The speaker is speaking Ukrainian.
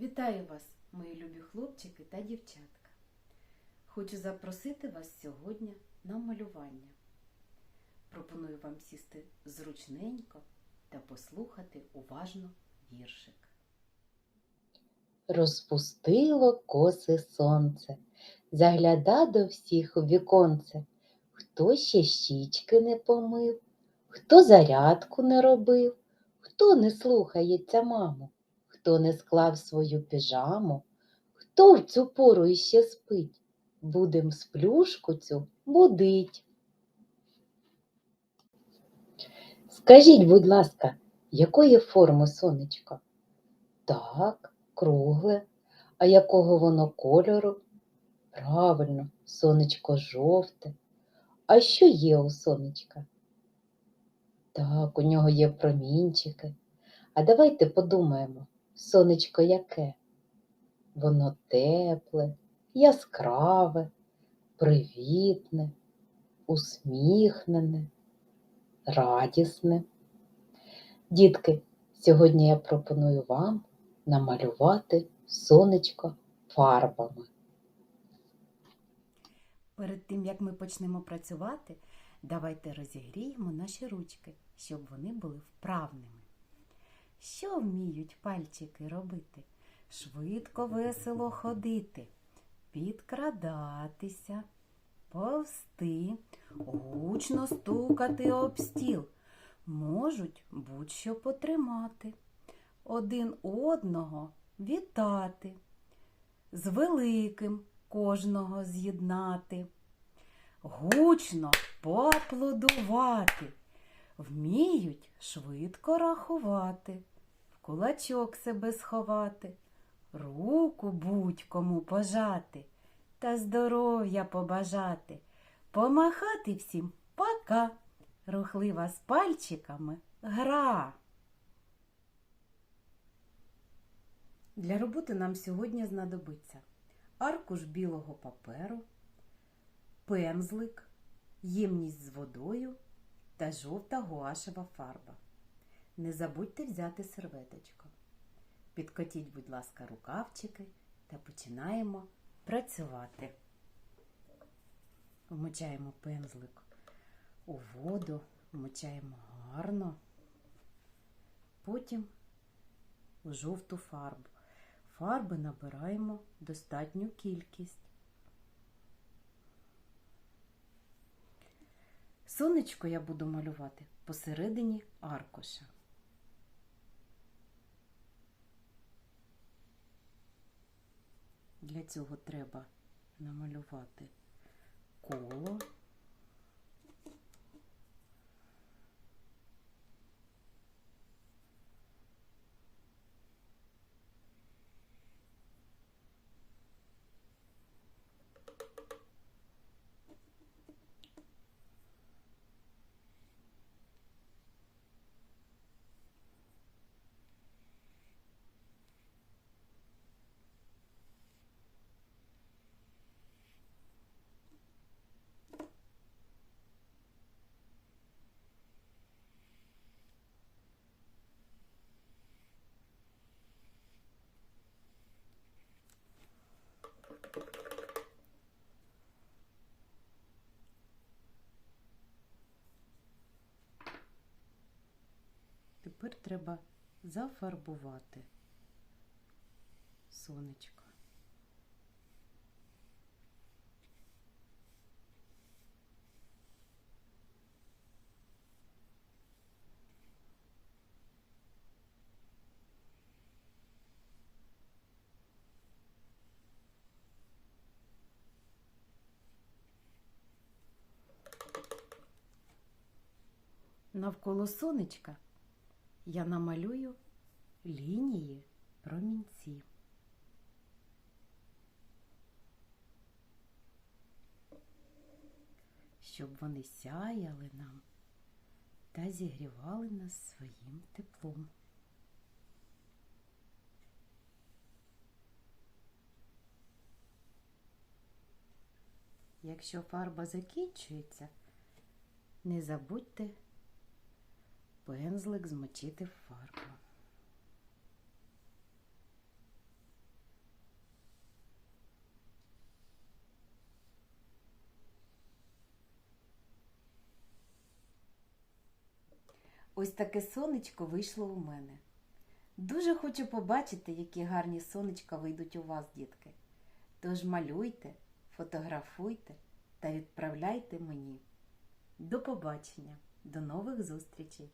Вітаю вас, мої любі хлопчики та дівчатка. Хочу запросити вас сьогодні на малювання. Пропоную вам сісти зручненько та послухати уважно віршик. Розпустило коси сонце, загляда до всіх у віконце. Хто ще щічки не помив, хто зарядку не робив, хто не слухається маму, хто не склав свою піжаму, хто в цю пору іще спить, будем сплюшку цю будить. Скажіть, будь ласка, якої форми сонечко? Так, кругле. А якого воно кольору? Правильно, сонечко жовте. А що є у сонечка? Так, у нього є промінчики. А давайте подумаємо, сонечко яке? Воно тепле, яскраве, привітне, усміхнене, радісне. Дітки, сьогодні я пропоную вам намалювати сонечко фарбами. Перед тим, як ми почнемо працювати, давайте розігріємо наші ручки, щоб вони були вправними. Що вміють пальчики робити? Швидко, весело ходити, підкрадатися, повсти, гучно стукати об стіл. Можуть будь-що потримати, один одного вітати, з великим кожного з'єднати, гучно поаплодувати, вміють швидко рахувати, в кулачок себе сховати, руку будь-кому пожати та здоров'я побажати, помахати всім пока, рухлива з пальчиками гра. Для роботи нам сьогодні знадобиться аркуш білого паперу, пензлик, ємність з водою та жовта гуашева фарба. Не забудьте взяти серветочку. Підкотіть, будь ласка, рукавчики та починаємо працювати. Вмочаємо пензлик у воду, вмочаємо гарно, потім у жовту фарбу. Фарби набираємо достатню кількість. Сонечко я буду малювати посередині аркуша. Для цього треба намалювати коло. Тепер треба зафарбувати сонечко. Навколо сонечка я намалюю лінії промінці. Щоб вони сяяли нам та зігрівали нас своїм теплом. Якщо фарба закінчується, не забудьте пензлик змочити в фарбу. Ось таке сонечко вийшло у мене. Дуже хочу побачити, які гарні сонечка вийдуть у вас, дітки. Тож малюйте, фотографуйте та відправляйте мені. До побачення, до нових зустрічей!